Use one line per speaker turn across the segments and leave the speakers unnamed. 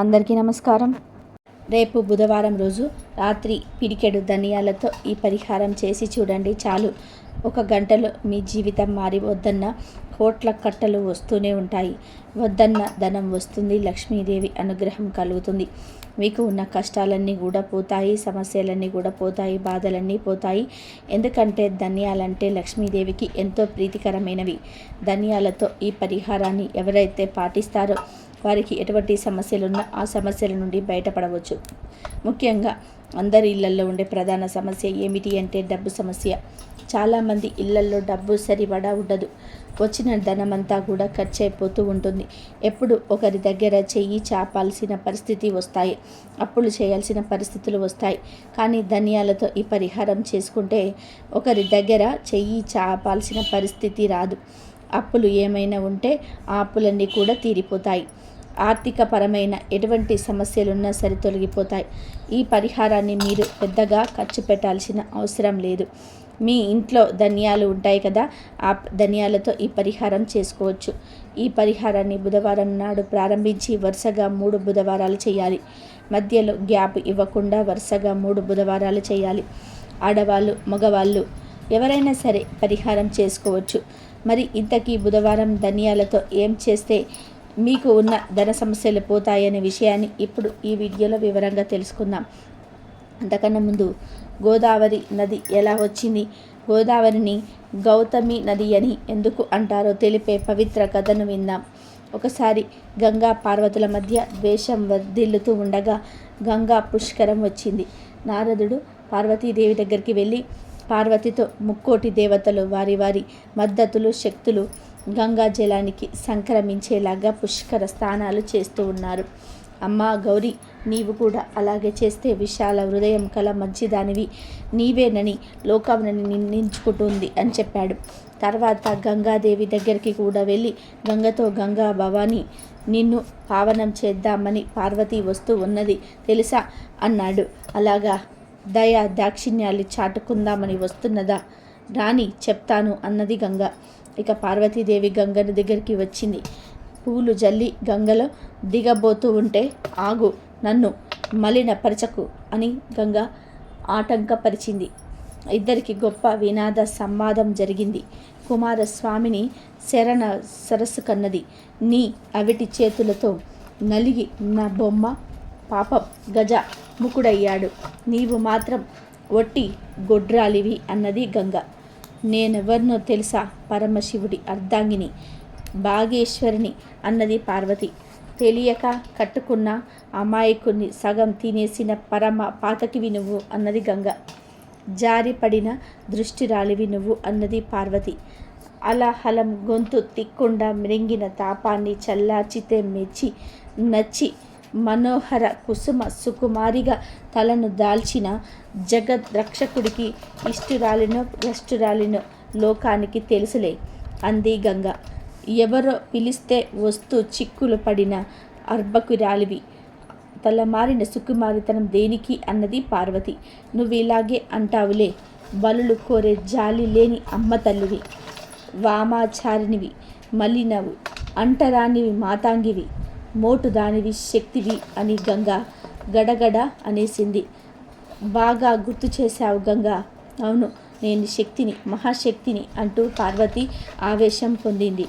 అందరికీ నమస్కారం. రేపు బుధవారం రోజు రాత్రి పిడికెడు ధనియాలతో ఈ పరిహారం చేసి చూడండి చాలు. ఒక గంటలో మీ జీవితం మారి వద్దన్న కోట్ల కట్టలు వస్తూనే ఉంటాయి. వద్దన్న ధనం వస్తుంది లక్ష్మీదేవి అనుగ్రహం కలుగుతుంది. మీకు ఉన్న కష్టాలన్నీ కూడా పోతాయి సమస్యలన్నీ కూడా పోతాయి బాధలన్నీ పోతాయి. ఎందుకంటే ధనియాలంటే లక్ష్మీదేవికి ఎంతో ప్రీతికరమైనవి. ధనియాలతో ఈ పరిహారాన్ని ఎవరైతే పాటిస్తారో వారికి ఎటువంటి సమస్యలున్నా ఆ సమస్యల నుండి బయటపడవచ్చు. ముఖ్యంగా అందరి ఇళ్ళల్లో ఉండే ప్రధాన సమస్య ఏమిటి అంటే డబ్బు సమస్య. చాలామంది ఇళ్ళల్లో డబ్బు సరిపడా ఉండదు. వచ్చిన ధనమంతా కూడా ఖర్చు అయిపోతూ ఉంటుంది. ఎప్పుడు ఒకరి దగ్గర చెయ్యి చాపాల్సిన పరిస్థితి వస్తాయి. అప్పులు చేయాల్సిన పరిస్థితులు వస్తాయి. కానీ ధనియాలతో ఈ పరిహారం చేసుకుంటే ఒకరి దగ్గర చెయ్యి చాపాల్సిన పరిస్థితి రాదు. అప్పులు ఏమైనా ఉంటే ఆ అప్పులన్నీ కూడా తీరిపోతాయి. ఆర్థికపరమైన ఎటువంటి సమస్యలున్నా సరి తొలగిపోతాయి. ఈ పరిహారాన్ని మీరు పెద్దగా ఖర్చు పెట్టాల్సిన అవసరం లేదు. మీ ఇంట్లో ధనియాలు ఉంటాయి కదా ఆ ధనియాలతో ఈ పరిహారం చేసుకోవచ్చు. ఈ పరిహారాన్ని బుధవారం నాడు ప్రారంభించి వరుసగా మూడు బుధవారాలు చేయాలి. మధ్యలో గ్యాప్ ఇవ్వకుండా వరుసగా మూడు బుధవారాలు చేయాలి. ఆడవాళ్ళు మగవాళ్ళు ఎవరైనా సరే పరిహారం చేసుకోవచ్చు. మరి ఇంతకీ బుధవారం ధనియాలతో ఏం చేస్తే మీకు ఉన్న ధన సమస్యలు పోతాయనే విషయాన్ని ఇప్పుడు ఈ వీడియోలో వివరంగా తెలుసుకుందాం. అంతకన్నా ముందు గోదావరి నది ఎలా వచ్చింది? గోదావరిని గౌతమి నది అని ఎందుకు అంటారో తెలిపే పవిత్ర కథను విందాం. ఒకసారి గంగా పార్వతుల మధ్య ద్వేషం వర్ధిల్లుతూ ఉండగా గంగా పుష్కరం వచ్చింది. నారదుడు పార్వతీదేవి దగ్గరికి వెళ్ళి పార్వతితో ముక్కోటి దేవతలు వారి వారి మద్దతులు శక్తులు గంగా జలానికి సంక్రమించేలాగా పుష్కర స్నానాలు చేస్తూ ఉన్నారు. అమ్మా గౌరీ నీవు కూడా అలాగే చేస్తే విశాల హృదయం కల మంచిదానివి. నీవేనని లోకమునని నిందించుకుంటుంది అని చెప్పాడు. తర్వాత గంగాదేవి దగ్గరికి కూడా వెళ్ళి గంగతో గంగా భవాని నిన్ను పావనం చేద్దామని పార్వతి వస్తూ ఉన్నది తెలుసా? అన్నాడు. అలాగా దయా దాక్షిణ్యాలు చాటుకుందామని వస్తున్నదా? రాణి చెప్తాను అన్నది గంగ. ఇక పార్వతీదేవి గంగని దగ్గరికి వచ్చింది. పూలు జల్లి గంగలో దిగబోతూ ఉంటే ఆగు నన్ను మలినపరచకు అని గంగ ఆటంకపరిచింది. ఇద్దరికి గొప్ప వినాద సంవాదం జరిగింది. కుమారస్వామిని శరణ సరస్సు కన్నది. నీ అవిటి చేతులతో నలిగి నా బొమ్మ పాపం గజ ముకుడయ్యాడు. నీవు మాత్రం ఒట్టి గొడ్రాలివి అన్నది గంగ. నేనెవరినో తెలుసా? పరమశివుడి అర్ధాంగిని భాగేశ్వరిని అన్నది పార్వతి. తెలియక కట్టుకున్న అమాయకుని సగం తినేసిన పరమ పాతకివి నువ్వు అన్నది గంగ. జారిపడిన దృష్టిరాలివి నువ్వు అన్నది పార్వతి. అలహలం గొంతు తిక్కుండా మ్రింగిన తాపాన్ని చల్లార్చితే మెచ్చి నచ్చి మనోహర కుసుమ సుకుమారిగా తలను దాల్చిన జగద్ రక్షకుడికి ఇష్టురాలినో భ్రష్టురాలినో లోకానికి తెలుసులే. అంది గంగ. ఎవరో పిలిస్తే వస్తూ చిక్కులు పడిన అర్భకురాలివి. తలమారిన సుకుమారితనం దేనికి అన్నది పార్వతి. నువ్వు ఇలాగే అంటావులే. బలులు కోరే జాలి లేని అమ్మ తల్లివి. వామాచారినివి మలినవు అంటరానివి మాతాంగివి. మోటు దానివి శక్తివి అని గంగ గడగడ అనేసింది. బాగా గుర్తు చేశావు గంగ. అవును నేను శక్తిని మహాశక్తిని అంటూ పార్వతి ఆవేశం పొందింది.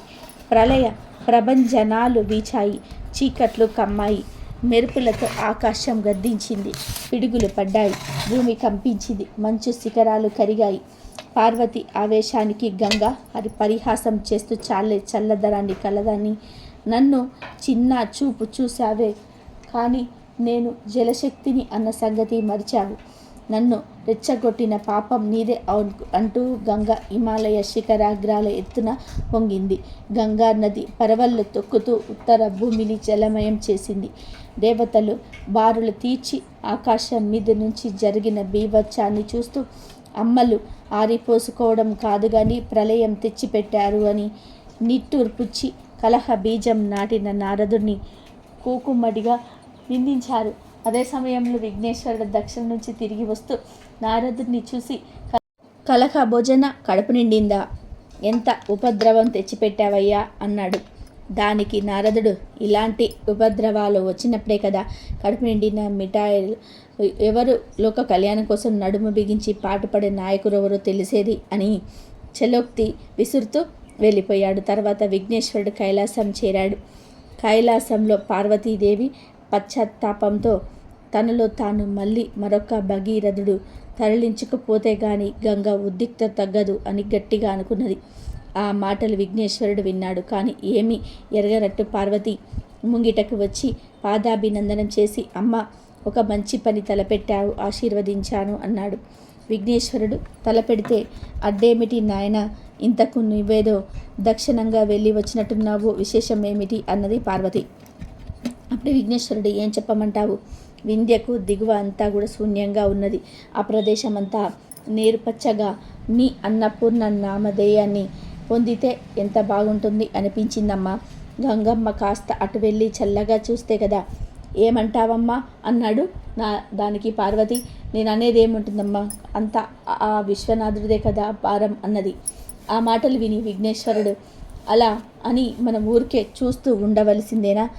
ప్రళయ ప్రభంజనాలు వీచాయి చీకట్లు కమ్మాయి మెరుపులతో ఆకాశం గద్దించింది పిడుగులు పడ్డాయి భూమి కంపించింది మంచు శిఖరాలు కరిగాయి. పార్వతి ఆవేశానికి గంగ అది పరిహాసం చేస్తూ చాలే చల్లదరాన్ని కలదాన్ని నన్ను చిన్న చూపు చూశావే. కానీ నేను జలశక్తిని అన్న సంగతి మరిచావు నన్ను రెచ్చగొట్టిన పాపం నీదే అవును అంటూ గంగ హిమాలయ శిఖరాగ్రాల ఎత్తున పొంగింది. గంగా నది పరవళ్ళు తొక్కుతూ ఉత్తర భూమిని జలమయం చేసింది. దేవతలు బారులు తీర్చి ఆకాశం మీద నుంచి జరిగిన బీభత్సాన్ని చూస్తూ అమ్మలు ఆరిపోసుకోవడం కాదు కానీ ప్రళయం తెచ్చిపెట్టారు అని నిట్టూర్పుచ్చి కలహ బీజం నాటిన నారదుడిని కూకుమ్మడిగా నిందించారు. అదే సమయంలో విఘ్నేశ్వరుడు దక్షిణ నుంచి తిరిగి వస్తూ నారదుడిని చూసి కలహ భోజన కడుపు నిండిందా? ఎంత ఉపద్రవం తెచ్చిపెట్టావయ్యా? అన్నాడు. దానికి నారదుడు ఇలాంటి ఉపద్రవాలు వచ్చినప్పుడే కదా కడుపు నిండిన మిఠాయిలు? ఎవరు లోక కళ్యాణం కోసం నడుము బిగించి పాటుపడే నాయకుడు ఎవరో తెలిసేది అని చలోక్తి విసురుతూ వెళ్ళిపోయాడు. తర్వాత విఘ్నేశ్వరుడు కైలాసం చేరాడు. కైలాసంలో పార్వతీదేవి పశ్చాత్తాపంతో తనలో తాను మళ్ళీ మరొక భగీరథుడు తరలించుకుపోతే గాని గంగ ఉద్రిక్త తగ్గదు అని గట్టిగా అనుకున్నది. ఆ మాటలు విఘ్నేశ్వరుడు విన్నాడు. కానీ ఏమీ ఎరగనట్టు పార్వతి ముంగిటకు వచ్చి పాదాభినందనం చేసి అమ్మ ఒక మంచి పని తలపెట్టావు ఆశీర్వదించాను అన్నాడు. విఘ్నేశ్వరుడు తలపెడితే అడ్డేమిటి నాయన ఇంతకు నువ్వేదో దక్షిణంగా వెళ్ళి వచ్చినట్టున్నావు. విశేషం ఏమిటి? అన్నది పార్వతి. అప్పుడు విఘ్నేశ్వరుడు ఏం చెప్పమంటావు? వింధ్యకు దిగువ అంతా కూడా శూన్యంగా ఉన్నది. ఆ ప్రదేశం అంతా నీరుపచ్చగా నీ అన్నపూర్ణ నామధేయాన్ని పొందితే ఎంత బాగుంటుంది అనిపించిందమ్మా. గంగమ్మ కాస్త అటు వెళ్ళి చల్లగా చూస్తే కదా. ఏమంటావమ్మా? అన్నాడు నా దానికి పార్వతి. నేను అనేది ఏముంటుందమ్మా అంత ఆ విశ్వనాథుడిదే కదా భారం అన్నది. ఆ మాటలు విని విఘ్నేశ్వరుడు అలా అని మనం ఊరికే చూస్తూ ఉండవలసిందేనా?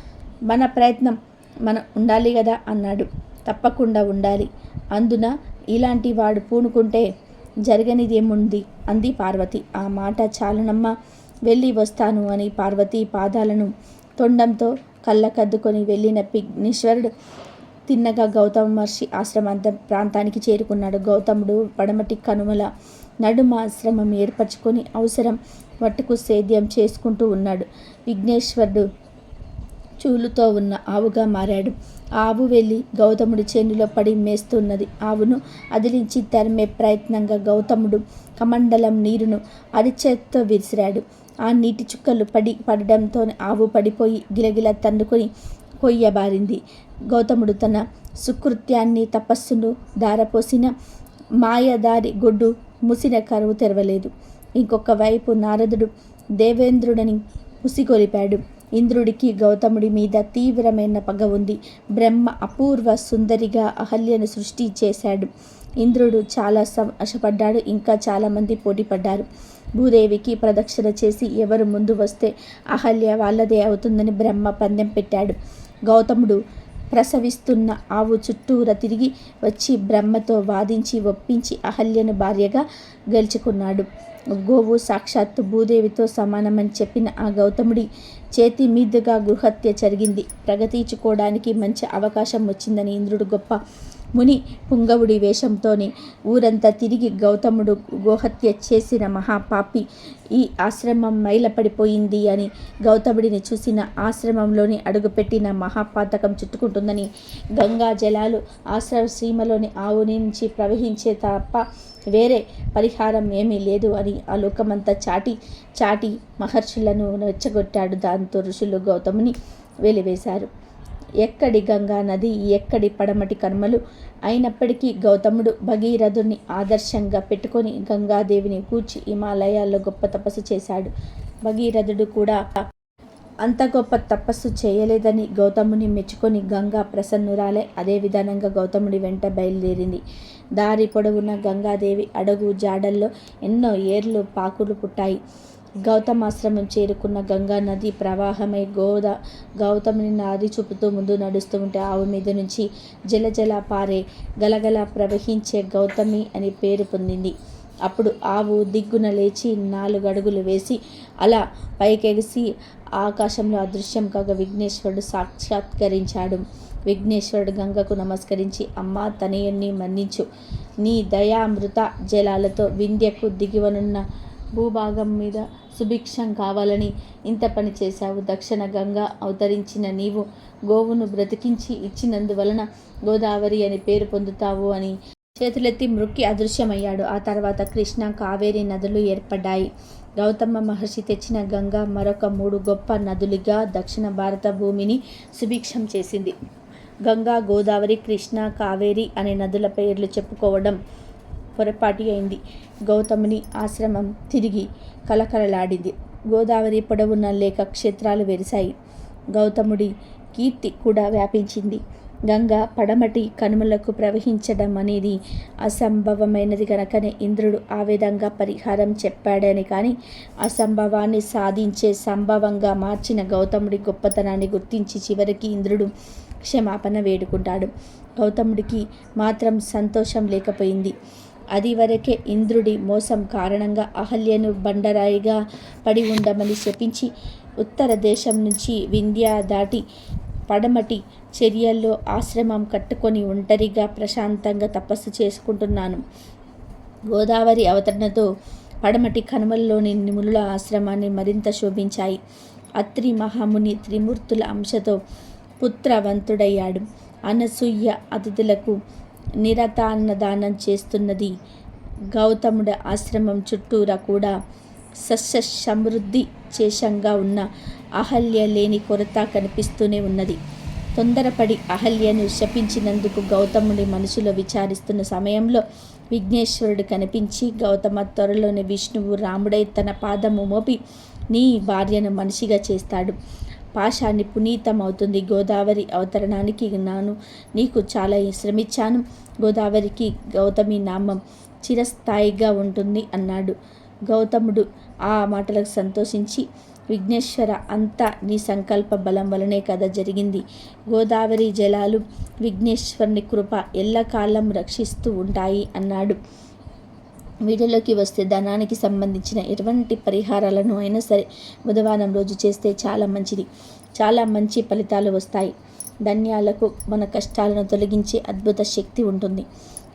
మన ప్రయత్నం మనం ఉండాలి కదా అన్నాడు. తప్పకుండా ఉండాలి. అందున ఇలాంటి వాడు పూనుకుంటే జరగనిదేముంది? అంది పార్వతి. ఆ మాట చాలునమ్మ వెళ్ళి వస్తాను అని పార్వతి పాదాలను తొండంతో కళ్ళకద్దుకొని వెళ్ళిన విఘ్నేశ్వరుడు తిన్నగా గౌతమ మహర్షి ఆశ్రమాంత ప్రాంతానికి చేరుకున్నాడు. గౌతముడు పడమటి కనుమల నడుమ ఆశ్రమం ఏర్పరచుకొని అవసరం మట్టుకు సేద్యం చేసుకుంటూ ఉన్నాడు. విఘ్నేశ్వరుడు చూలుతో ఉన్న ఆవుగా మారాడు. ఆవు వెళ్ళి గౌతముడి చేనులో పడి మేస్తున్నది. ఆవును అదిలించి తరిమే ప్రయత్నంగా గౌతముడు కమండలం నీరును అరిచేత్తో విసిరాడు ఆ నీటి చుక్కలు పడి పడడంతో ఆవు పడిపోయి గిలగిల తన్నుకొని కొయ్యబారింది. గౌతముడు తన సుకృత్యాన్ని తపస్సును దారపోసిన మాయదారి గొడ్డు ముసిన కరువు తెరవలేదు. ఇంకొక వైపు నారదుడు దేవేంద్రుడని ముసిగొలిపాడు ఇంద్రుడికి గౌతముడి మీద తీవ్రమైన పగ ఉంది. బ్రహ్మ అపూర్వ సుందరిగా అహల్యను సృష్టి చేశాడు. ఇంద్రుడు చాలా సంశపడ్డాడు ఇంకా చాలామంది పోటీపడ్డారు భూదేవికి ప్రదక్షిణ చేసి ఎవరు ముందు వస్తే అహల్య వాళ్ళదే అవుతుందని బ్రహ్మ పందెం పెట్టాడు. గౌతముడు ప్రసవిస్తున్న ఆవు చుట్టూర తిరిగి వచ్చి బ్రహ్మతో వాదించి ఒప్పించి అహల్యను భార్యగా గెలుచుకున్నాడు. గోవు సాక్షాత్తు భూదేవితో సమానమని చెప్పిన ఆ గౌతముడి చేతి మీదుగా గృహత్య జరిగింది. ప్రగతించుకోవడానికి మంచి అవకాశం వచ్చిందని ఇంద్రుడు గొప్ప ముని పుంగవుడి వేషంతోనే ఊరంతా తిరిగి గౌతముడు గోహత్య చేసిన మహాపాపి ఈ ఆశ్రమం మైలపడిపోయింది అని గౌతముడిని చూసిన ఆశ్రమంలోని అడుగుపెట్టిన మహాపాతకం చుట్టుకుంటుందని గంగా జలాలు ఆశ్రమ సీమలోని ఆవు నుంచి ప్రవహించే తప్ప వేరే పరిహారం ఏమీ లేదు అని ఆ లోకమంతా చాటి చాటి మహర్షులను రెచ్చగొట్టాడు దాంతో ఋషులు గౌతముని వెలివేశారు. ఎక్కడి గంగా నది ఎక్కడి పడమటి కర్మలు? అయినప్పటికీ గౌతముడు భగీరథుని ఆదర్శంగా పెట్టుకొని గంగాదేవిని కూర్చి హిమాలయాల్లో గొప్ప తపస్సు చేశాడు. భగీరథుడు కూడా అంత గొప్ప తపస్సు చేయలేదని గౌతముని మెచ్చుకొని గంగా ప్రసన్నురాలే. అదే విధానంగా గౌతముడి వెంట బయలుదేరింది. దారి పొడవున గంగాదేవి అడుగు జాడల్లో ఎన్నో ఏర్లు పాకులు పుట్టాయి. గౌతమాశ్రమం చేరుకున్న గంగా నది ప్రవాహమై గోద గౌతముని నాది చూపుతూ ముందు నడుస్తూ ఉంటే ఆవు మీద నుంచి జలజల పారే గలగల ప్రవహించే గౌతమి అని పేరు పొందింది. అప్పుడు ఆవు దిగ్గున లేచి నాలుగు అడుగులు వేసి అలా పైకెగిసి ఆకాశంలో అదృశ్యం కాగా విఘ్నేశ్వరుడు సాక్షాత్కరించాడు. విఘ్నేశ్వరుడు గంగకు నమస్కరించి అమ్మ తనయుణ్ణి మన్నించు. నీ దయామృత జలాలతో వింధ్యకు దిగివనున్న భూభాగం మీద సుభిక్షం కావాలని ఇంత పని చేశావు. దక్షిణ గంగా అవతరించిన నీవు గోవును బ్రతికించి ఇచ్చినందువలన గోదావరి అని పేరు పొందుతావు అని చేతులెత్తి మృక్కి అదృశ్యమయ్యాడు. ఆ తర్వాత కృష్ణ కావేరి నదులు ఏర్పడ్డాయి. గౌతమ మహర్షి తెచ్చిన గంగా మరొక మూడు గొప్ప నదులుగా దక్షిణ భారత భూమిని సుభిక్షం చేసింది. గంగా గోదావరి కృష్ణ కావేరి అనే నదుల పేర్లు చెప్పుకోవడం పొరపాటి అయింది. గౌతముని ఆశ్రమం తిరిగి కలకలలాడింది. గోదావరి పొడవున్న లేక క్షేత్రాలు వెరిశాయి. గౌతముడి కీర్తి కూడా వ్యాపించింది. గంగ పడమటి కనుమలకు ప్రవహించడం అనేది అసంభవమైనది కనుకనే ఇంద్రుడు ఆ విధంగా పరిహారం చెప్పాడని కానీ అసంభవాన్ని సాధించే సంభవంగా మార్చిన గౌతముడి గొప్పతనాన్ని గుర్తించి చివరికి ఇంద్రుడు క్షమాపణ వేడుకుంటాడు. గౌతముడికి మాత్రం సంతోషం లేకపోయింది. అది వరకే ఇంద్రుడి మోసం కారణంగా అహల్యను బండరాయిగా పడి ఉండమని శపించి ఉత్తర దేశం నుంచి వింధ్య దాటి పడమటి చర్యల్లో ఆశ్రమం కట్టుకొని ఒంటరిగా ప్రశాంతంగా తపస్సు చేసుకుంటున్నాను. గోదావరి అవతరణతో పడమటి కనుమల్లోని నిముల ఆశ్రమాన్ని మరింత శోభించాయి. అత్రి మహాముని త్రిమూర్తుల అంశతో పుత్రవంతుడయ్యాడు. అనసూయ అతిథులకు నిరతాన్నదానం చేస్తున్నది. గౌతముడి ఆశ్రమం చుట్టూరా కూడా సస్య సమృద్ధి శేషంగా ఉన్న అహల్య లేని కొరత కనిపిస్తూనే ఉన్నది. తొందరపడి అహల్యను శపించినందుకు గౌతముడి మనసులో విచారిస్తున్న సమయంలో విఘ్నేశ్వరుడు కనిపించి గౌతమ త్వరలోని విష్ణువు రాముడై తన పాదము మోపి నీ భార్యను మనిషిగా చేస్తాడు. పాశాన్ని పునీతమవుతుంది. గోదావరి అవతరణానికి నాను నీకు చాలా శ్రమించాను. గోదావరికి గౌతమి నామం చిరస్థాయిగా ఉంటుంది అన్నాడు. గౌతముడు ఆ మాటలకు సంతోషించి విఘ్నేశ్వర అంతా నీ సంకల్ప బలం వలనే కథ జరిగింది. గోదావరి జలాలు విఘ్నేశ్వరుని కృప ఎల్లకాలం రక్షిస్తూ ఉంటాయి అన్నాడు. వీటిలోకి వస్తే ధనానికి సంబంధించిన ఎటువంటి పరిహారాలను అయినా సరే బుధవారం రోజు చేస్తే చాలా మంచిది. చాలా మంచి ఫలితాలు వస్తాయి. ధన్యాలకు మన కష్టాలను తొలగించే అద్భుత శక్తి ఉంటుంది.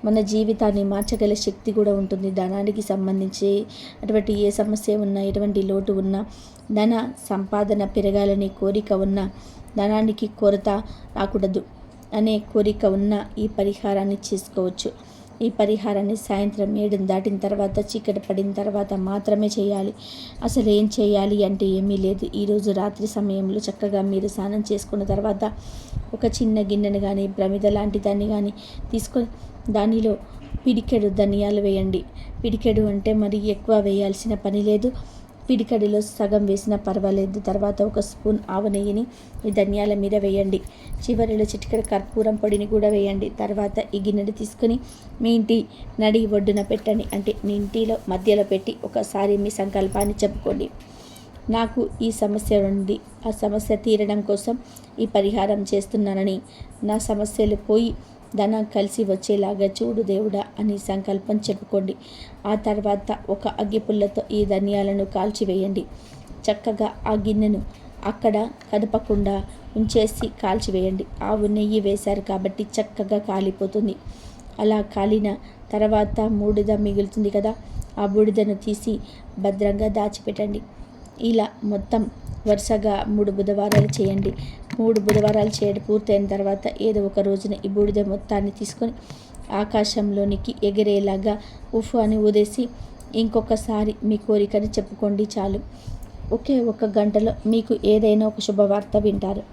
మన జీవితాన్ని మార్చగల శక్తి కూడా ఉంటుంది. ధనానికి సంబంధించి అటువంటి ఏ సమస్య ఉన్నా ఎటువంటి లోటు ఉన్నా ధన సంపాదన పెరగాలనే కోరిక ఉన్న ధనానికి కొరత రాకూడదు అనే కోరిక ఉన్న ఈ పరిహారాన్ని చేసుకోవచ్చు. ఈ పరిహారాన్ని సాయంత్రం ఏడు దాటిన తర్వాత చీకటి పడిన తర్వాత మాత్రమే చేయాలి. అసలు ఏం చేయాలి అంటే ఏమీ లేదు. ఈరోజు రాత్రి సమయంలో చక్కగా మీరు స్నానం చేసుకున్న తర్వాత ఒక చిన్న గిన్నెను కానీ ప్రమిద లాంటి దాన్ని కానీ తీసుకొని దానిలో పిడికెడు ధనియాలు వేయండి. పిడికెడు అంటే మరి ఎక్కువ వేయాల్సిన పని లేదు. పిడికడిలో సగం వేసినా పర్వాలేదు. తర్వాత ఒక స్పూన్ ఆవు నెయ్యిని ఈ ధనియాల మీద వేయండి. చివరిలో చిటికెడ కర్పూరం పొడిని కూడా వేయండి. తర్వాత ఈ గిన్నెడు తీసుకుని మీ ఇంటి నడి ఒడ్డున పెట్టండి. అంటే మీ ఇంటిలో మధ్యలో పెట్టి ఒకసారి మీ సంకల్పాన్ని చెప్పుకోండి. నాకు ఈ సమస్య ఉంది. ఆ సమస్య తీరడం కోసం ఈ పరిహారం చేస్తున్నానని నా సమస్యలు పోయి ధనం కలిసి వచ్చేలాగా చూడు దేవుడా అని సంకల్పం చెప్పుకోండి. ఆ తర్వాత ఒక అగ్గిపుల్లతో ఈ ధనియాలను కాల్చివేయండి. చక్కగా ఆ గిన్నెను అక్కడ కదపకుండా ఉంచేసి కాల్చివేయండి. ఆవు నెయ్యి వేశారు కాబట్టి చక్కగా కాలిపోతుంది. అలా కాలిన తర్వాత మూడిద మిగులుతుంది కదా ఆ బూడిదను తీసి భద్రంగా దాచిపెట్టండి. ఇలా మొత్తం వరుసగా మూడు బుధవారాలు చేయండి. మూడు బుధవారాలు చేయడం పూర్తయిన తర్వాత ఏదో ఒక రోజున ఈ బూడిద మొత్తాన్ని తీసుకొని ఆకాశంలోనికి ఎగిరేలాగా ఉఫ్ అని ఊదేసి ఇంకొకసారి మీ కోరికని చెప్పుకోండి చాలు. ఒకే ఒక గంటలో మీకు ఏదైనా ఒక శుభవార్త వింటారు.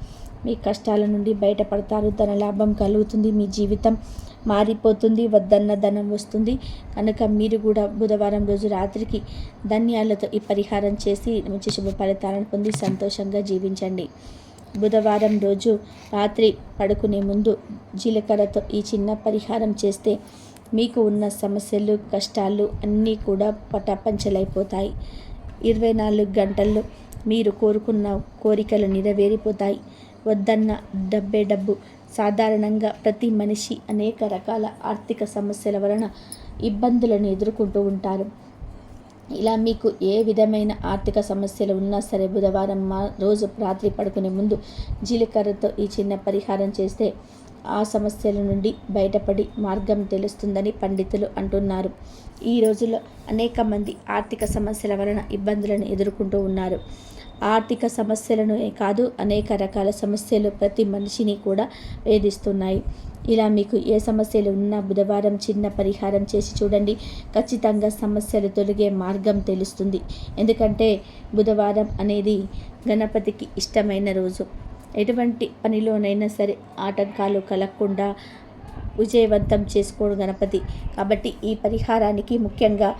మీ కష్టాల నుండి బయటపడతారు. ధన లాభం కలుగుతుంది. మీ జీవితం మారిపోతుంది. వద్దన్న ధనం వస్తుంది. కనుక మీరు కూడా బుధవారం రోజు రాత్రికి ధన్యాలతో ఈ పరిహారం చేసి మంచి శుభ ఫలితాలను పొంది సంతోషంగా జీవించండి. బుధవారం రోజు రాత్రి పడుకునే ముందు జీలకర్రతో ఈ చిన్న పరిహారం చేస్తే మీకు ఉన్న సమస్యలు కష్టాలు అన్నీ కూడా పటపంచలైపోతాయి. ఇరవై నాలుగు గంటల్లో మీరు కోరుకున్న కోరికలు నెరవేరిపోతాయి. వద్దన్న డబ్బే డబ్బు. సాధారణంగా ప్రతి మనిషి అనేక రకాల ఆర్థిక సమస్యల వలన ఇబ్బందులను ఎదుర్కొంటూ ఉంటారు. ఇలా మీకు ఏ విధమైన ఆర్థిక సమస్యలు ఉన్నా సరే బుధవారం మా రోజు రాత్రి పడుకునే ముందు జీలకర్రతో ఈ చిన్న పరిహారం చేస్తే ఆ సమస్యల నుండి బయటపడి మార్గం తెలుస్తుందని పండితులు అంటున్నారు. ఈ రోజుల్లో అనేక మంది ఆర్థిక సమస్యల వలన ఇబ్బందులను ఎదుర్కొంటూ ఉన్నారు. ఆర్థిక సమస్యలను కాదు అనేక రకాల సమస్యలు ప్రతి మనిషిని కూడా వేధిస్తున్నాయి. ఇలా మీకు ఏ సమస్యలు ఉన్నా బుధవారం చిన్న పరిహారం చేసి చూడండి. ఖచ్చితంగా సమస్యలు తొలగే మార్గం తెలుస్తుంది. ఎందుకంటే బుధవారం అనేది గణపతికి ఇష్టమైన రోజు. ఎటువంటి పనిలోనైనా సరే ఆటంకాలు కలగకుండా విజయవంతం చేసుకోడు గణపతి. కాబట్టి ఈ పరిహారానికి ముఖ్యంగా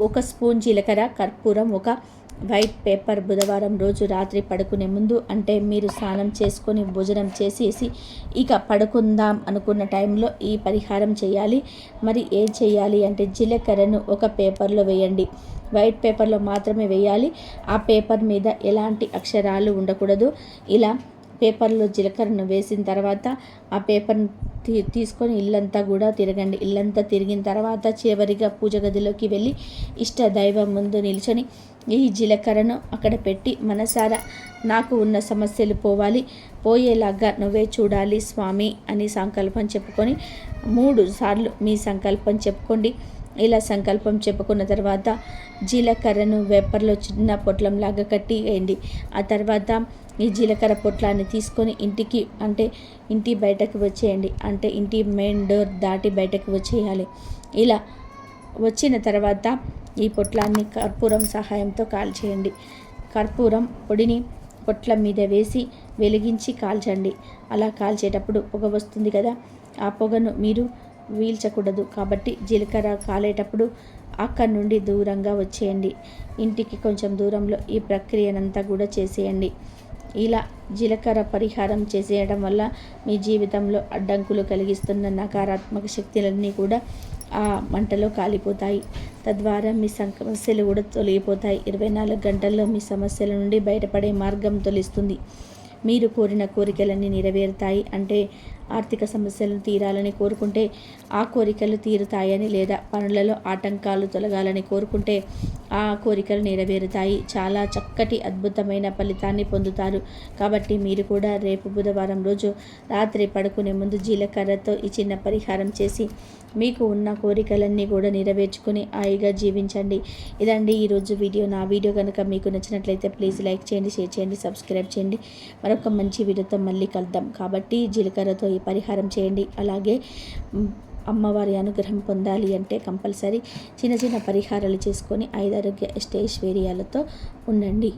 ఒక స్పూన్ జీలకర్ర కర్పూరం ఒక వైట్ పేపర్ బుధవారం రోజు రాత్రి పడుకునే ముందు అంటే మీరు స్నానం చేసుకొని భోజనం చేసేసి ఇక పడుకుందాం అనుకున్న టైంలో ఈ పరిహారం చేయాలి. మరి ఏం చేయాలి అంటే జీలకర్రను ఒక పేపర్లో వేయండి. వైట్ పేపర్లో మాత్రమే వేయాలి. ఆ పేపర్ మీద ఎలాంటి అక్షరాలు ఉండకూడదు. ఇలా పేపర్లో జీలకర్రను వేసిన తర్వాత ఆ పేపర్ని తీ తీసుకొని ఇల్లంతా కూడా తిరగండి. ఇల్లంతా తిరిగిన తర్వాత చివరిగా పూజ గదిలోకి వెళ్ళి ఇష్ట దైవం ముందు నిల్చొని ఈ జీలకర్రను అక్కడ పెట్టి మనసారా నాకు ఉన్న సమస్యలు పోవాలి. పోయేలాగా నువ్వే చూడాలి స్వామి అని సంకల్పం చెప్పుకొని మూడు సార్లు మీ సంకల్పం చెప్పుకోండి. ఇలా సంకల్పం చెప్పుకున్న తర్వాత జీలకర్రను వేపర్లో చిన్న పొట్లంలాగా కట్టి వేయండి. ఆ తర్వాత ఈ జీలకర్ర పొట్లాన్ని తీసుకొని ఇంటికి అంటే ఇంటి బయటకు వచ్చేయండి. అంటే ఇంటి మెయిన్ డోర్ దాటి బయటకు వచ్చేయాలి. ఇలా వచ్చిన తర్వాత ఈ పొట్లాన్ని కర్పూరం సహాయంతో కాల్చేయండి. కర్పూరం పొడిని పొట్ల మీద వేసి వెలిగించి కాల్చండి. అలా కాల్చేటప్పుడు పొగ వస్తుంది కదా ఆ పొగను మీరు వీల్చకూడదు. కాబట్టి జీలకర్ర కాలేటప్పుడు అక్కడి నుండి దూరంగా వచ్చేయండి. ఇంటికి కొంచెం దూరంలో ఈ ప్రక్రియనంతా కూడా చేసేయండి. ఇలా జీలకర్ర పరిహారం చేసేయడం వల్ల మీ జీవితంలో అడ్డంకులు కలిగిస్తున్న నకారాత్మక శక్తులన్నీ కూడా ఆ మంటలో కాలిపోతాయి. తద్వారా మీ సమస్యలు కూడా తొలగిపోతాయి. ఇరవై నాలుగు గంటల్లో మీ సమస్యల నుండి బయటపడే మార్గం తొలిస్తుంది మీరు కోరిన కోరికలన్నీ నెరవేరుతాయి. అంటే ఆర్థిక సమస్యలను తీరాలని కోరుకుంటే ఆ కోరికలు తీరుతాయని లేదా పనులలో ఆటంకాలు తొలగాలని కోరుకుంటే ఆ కోరికలు నెరవేరుతాయి. చాలా చక్కటి అద్భుతమైన ఫలితాన్ని పొందుతారు. కాబట్టి మీరు కూడా రేపు బుధవారం రోజు రాత్రి పడుకునే ముందు జీలకర్రతో ఈ చిన్న పరిహారం చేసి మీకు ఉన్న కోరికలన్నీ కూడా నెరవేర్చుకుని హాయిగా జీవించండి. ఇదండి ఈరోజు వీడియో. నా వీడియో కనుక మీకు నచ్చినట్లయితే ప్లీజ్ లైక్ చేయండి షేర్ చేయండి సబ్స్క్రైబ్ చేయండి. మరొక మంచి వీడియోతో మళ్ళీ కలుద్దాం. కాబట్టి జీలకర్రతో ఈ పరిహారం చేయండి. అలాగే అమ్మవారి అనుగ్రహం పొందాలి అంటే కంపల్సరీ చిన్న చిన్న పరిహారాలు చేసుకొని ఐదారోగ్య స్టేష్ వేరియాలతో ఉండండి.